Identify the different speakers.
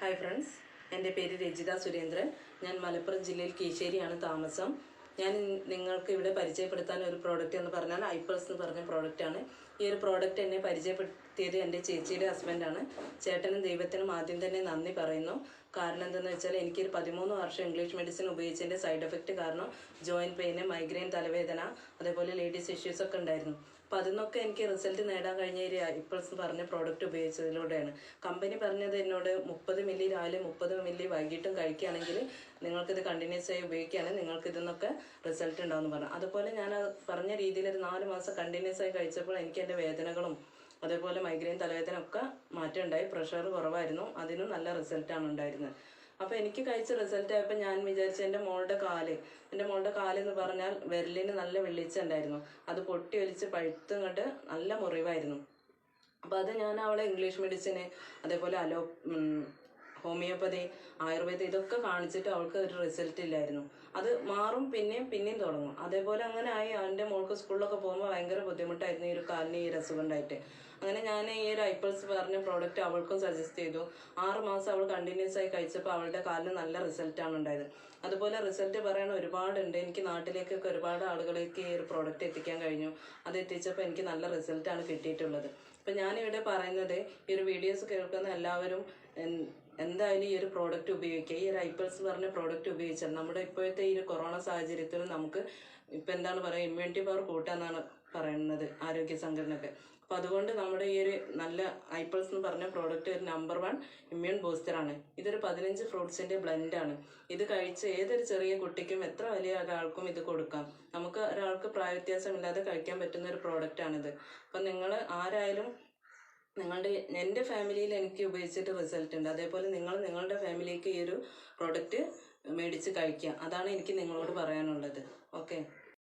Speaker 1: Hi friends എന്റെ പേര് രജിത സുരേന്ദ്രൻ. ഞാൻ മലപ്പുറം ജില്ലയിൽ കീശ്ശേരിയാണ് താമസം. ഞാൻ നിങ്ങൾക്ക് ഇവിടെ പരിചയപ്പെടുത്താൻ ഒരു പ്രോഡക്റ്റ് എന്ന് പറഞ്ഞാൽ ഐപ്പൾസ് എന്ന് പറഞ്ഞ പ്രോഡക്റ്റാണ് ഈ ഒരു പ്രോഡക്റ്റ് എന്നെ പരിചയപ്പെടുത്തിയത് എന്റെ ചേച്ചിയുടെ ഹസ്ബൻഡാണ് ചേട്ടനും ദൈവത്തിനും ആദ്യം തന്നെ നന്ദി പറയുന്നു. കാരണം എന്തെന്ന് വെച്ചാൽ എനിക്കൊരു പതിമൂന്ന് വർഷം ഇംഗ്ലീഷ് മെഡിസിൻ ഉപയോഗിച്ചതിന്റെ സൈഡ് എഫക്റ്റ് കാരണം ജോയിന്റ് പെയിന് മൈഗ്രെയിൻ തലവേദന അതേപോലെ ലേഡീസ് ഇഷ്യൂസ് ഒക്കെ ഉണ്ടായിരുന്നു. അപ്പോൾ അതിന്നൊക്കെ എനിക്ക് റിസൾട്ട് നേടാൻ കഴിഞ്ഞ ഒരു ഇപ്പൾസ് പറഞ്ഞ പ്രോഡക്റ്റ് ഉപയോഗിച്ചതിലൂടെയാണ്. കമ്പനി പറഞ്ഞത് എന്നോട് മുപ്പത് മില്ലി രാവിലെ മുപ്പത് മില്ലി വൈകിട്ടും കഴിക്കുകയാണെങ്കിൽ നിങ്ങൾക്കിത് കണ്ടിന്യൂസ് ആയി ഉപയോഗിക്കുകയാണെങ്കിൽ നിങ്ങൾക്ക് ഇതിന്നൊക്കെ റിസൾട്ട് ഉണ്ടാവുമെന്ന് പറഞ്ഞു. അതുപോലെ ഞാൻ പറഞ്ഞ രീതിയിൽ ഒരു നാല് മാസം കണ്ടിന്യൂസ് ആയി കഴിച്ചപ്പോൾ എനിക്ക് എന്റെ വേദനകളും അതേപോലെ മൈഗ്രെയിൻ തലവേദന ഒക്കെ മാറ്റം ഉണ്ടായി. പ്രഷർ കുറവായിരുന്നു. അതിനും നല്ല റിസൾട്ടാണ് ഉണ്ടായിരുന്നത്. അപ്പോൾ എനിക്ക് കഴിച്ച റിസൾട്ട് ആയപ്പോൾ ഞാൻ വിചാരിച്ചു എന്റെ മോളുടെ കാൽ എന്റെ മോളുടെ കാൽ എന്ന് പറഞ്ഞാൽ വിരലിന് നല്ല വെള്ളിച്ച ഉണ്ടായിരുന്നു. അത് പൊട്ടി ഒലിച്ച് പഴുത്തും കണ്ട് നല്ല മുറിവായിരുന്നു. അപ്പോൾ അത് ഞാൻ അവളെ ഇംഗ്ലീഷ് മെഡിസിന് അതേപോലെ അലോ ഹോമിയോപ്പതി ആയുർവേദം ഇതൊക്കെ കാണിച്ചിട്ട് അവൾക്ക് ഒരു റിസൾട്ട് ഇല്ലായിരുന്നു. അത് മാറും പിന്നെയും പിന്നെയും തുടങ്ങും. അതേപോലെ അങ്ങനെ ആയി അവന്റെ മോൾക്ക് സ്കൂളിലൊക്കെ പോകുമ്പോൾ ഭയങ്കര ബുദ്ധിമുട്ടായിരുന്നു ഈ ഒരു കാലിന് ഈ ഒരു അങ്ങനെ ഞാൻ ഈ ഒരു ഐപ്പിൾസ് പറഞ്ഞ പ്രോഡക്റ്റ് അവൾക്കും സജസ്റ്റ് ചെയ്തു. ആറ് മാസം അവൾ കണ്ടിന്യൂസ് ആയി കഴിച്ചപ്പോൾ അവളുടെ കാലിന് നല്ല റിസൾട്ടാണ് ഉണ്ടായത്. അതുപോലെ റിസൾട്ട് പറയാൻ ഒരുപാടുണ്ട്. എനിക്ക് നാട്ടിലേക്കൊക്കെ ഒരുപാട് ആളുകളിലേക്ക് ഈ ഒരു പ്രോഡക്റ്റ് എത്തിക്കാൻ കഴിഞ്ഞു. അത് എത്തിച്ചപ്പോൾ എനിക്ക് നല്ല റിസൾട്ടാണ് കിട്ടിയിട്ടുള്ളത്. അപ്പം ഞാനിവിടെ പറയുന്നത് ഈ ഒരു വീഡിയോസ് കേൾക്കുന്ന എല്ലാവരും എന്തായാലും ഈ ഒരു പ്രോഡക്റ്റ് ഉപയോഗിക്കുക. ഈ ഒരു ഐപ്പിൾസ് പറഞ്ഞ പ്രോഡക്റ്റ് ഉപയോഗിച്ചാൽ നമ്മുടെ ഇപ്പോഴത്തെ ഈ ഒരു കൊറോണ സാഹചര്യത്തിൽ നമുക്ക് ഇപ്പം എന്താണ് പറയുക ഇമ്മ്യൂണിറ്റി പവർ കൂട്ടാന്നാണ് പറയുന്നത് ആരോഗ്യ സംഘടനയൊക്കെ അപ്പം അതുകൊണ്ട് നമ്മുടെ ഈ ഒരു നല്ല ഐപ്പിൾസ് എന്ന് പറഞ്ഞ പ്രോഡക്റ്റ് ഒരു നമ്പർ വൺ ഇമ്മ്യൂൺ ബൂസ്റ്ററാണ് ഇതൊരു പതിനഞ്ച് ഫ്രൂട്ട്സിന്റെ ബ്ലെൻഡാണ് ഇത് കഴിച്ച് ഏതൊരു ചെറിയ കുട്ടിക്കും എത്ര വലിയ ഒരാൾക്കും ഇത് കൊടുക്കാം. നമുക്ക് ഒരാൾക്ക് പ്രായവ്യത്യാസമില്ലാതെ കഴിക്കാൻ പറ്റുന്ന ഒരു പ്രോഡക്റ്റാണിത് അപ്പം നിങ്ങൾ ആരായാലും നിങ്ങളുടെ എന്റെ ഫാമിലിയിൽ എനിക്ക് ഉപയോഗിച്ചിട്ട് റിസൾട്ട് ഉണ്ട്. അതേപോലെ നിങ്ങൾ നിങ്ങളുടെ ഫാമിലിക്ക് ഈ ഒരു പ്രോഡക്റ്റ് മേടിച്ച് കഴിക്കുക. അതാണ് എനിക്ക് നിങ്ങളോട് പറയാനുള്ളത്. ഓക്കെ